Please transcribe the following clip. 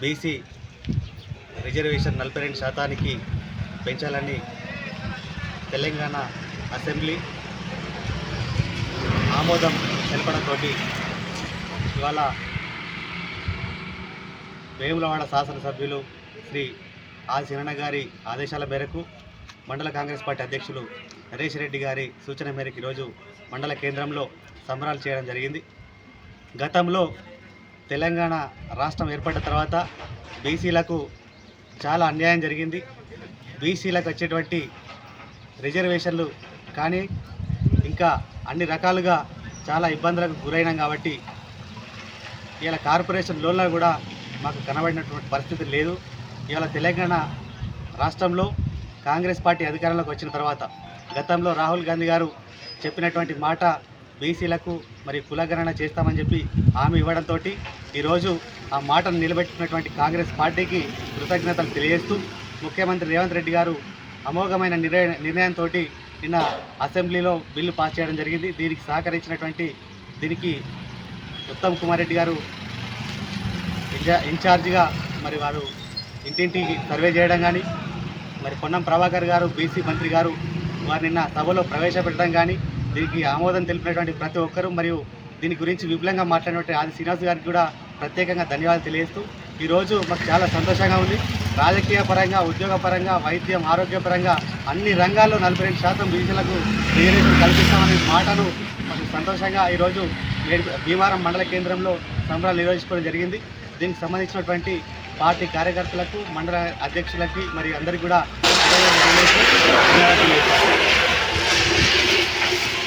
BC reservation నలభై రెండు శాతానికి పెంచాలని తెలంగాణ అసెంబ్లీ ఆమోదం తెలపడంతో ఇవాళ వేములవాడ శాసనసభ్యులు శ్రీ ఆది శరణ గారి ఆదేశాల మేరకు మండల కాంగ్రెస్ పార్టీ అధ్యక్షులు నరేష్ రెడ్డి గారి సూచన మేరకు ఈరోజు మండల కేంద్రంలో సంబరాలు చేయడం జరిగింది. గతంలో తెలంగాణ రాష్ట్రం ఏర్పడిన తర్వాత బీసీలకు చాలా అన్యాయం జరిగింది. బీసీలకు వచ్చేటువంటి రిజర్వేషన్లు కానీ ఇంకా అన్ని రకాలుగా చాలా ఇబ్బందులకు గురైనాం కాబట్టి ఇలా కార్పొరేషన్ లోన్లో కూడా మాకు కనబడినటువంటి పరిస్థితి లేదు. ఇవాళ తెలంగాణ రాష్ట్రంలో కాంగ్రెస్ పార్టీ అధికారంలోకి వచ్చిన తర్వాత గతంలో రాహుల్ గాంధీ గారు చెప్పినటువంటి మాట బీసీలకు మరి కులగణన చేస్తామని చెప్పి హామీ ఇవ్వడంతో ఈరోజు ఆ మాటను నిలబెట్టినటువంటి కాంగ్రెస్ పార్టీకి కృతజ్ఞతలు తెలియజేస్తూ ముఖ్యమంత్రి రేవంత్ రెడ్డి గారు అమోఘమైన నిర్ణయ నిర్ణయంతో నిన్న అసెంబ్లీలో బిల్లు పాస్ చేయడం జరిగింది. దీనికి సహకరించినటువంటి దీనికి ఉత్తమ్ కుమార్ రెడ్డి గారు ఇన్ఛార్జిగా మరి వారు ఇంటింటికి సర్వే చేయడం కానీ మరి పొన్నం ప్రభాకర్ గారు బీసీ మంత్రి గారు వారు నిన్న సభలో ప్రవేశపెట్టడం కానీ దీనికి ఆమోదం తెలిపినటువంటి ప్రతి ఒక్కరూ మరియు దీని గురించి విపులంగా మాట్లాడినటువంటి ఆది శ్రీనివాస్ గారికి కూడా ప్రత్యేకంగా ధన్యవాదాలు తెలియజేస్తూ ఈరోజు మాకు చాలా సంతోషంగా ఉంది. రాజకీయ పరంగా ఉద్యోగ పరంగా వైద్యం ఆరోగ్యపరంగా అన్ని రంగాల్లో నలభై రెండు శాతం బీసీలకు రిజర్వేషన్ కల్పిస్తామనే మాటను మాకు సంతోషంగా ఈరోజు భీమారం మండల కేంద్రంలో సంబరాలు నిర్వహించుకోవడం జరిగింది. దీనికి సంబంధించినటువంటి పార్టీ కార్యకర్తలకు మండల అధ్యక్షులకి మరియు అందరికీ కూడా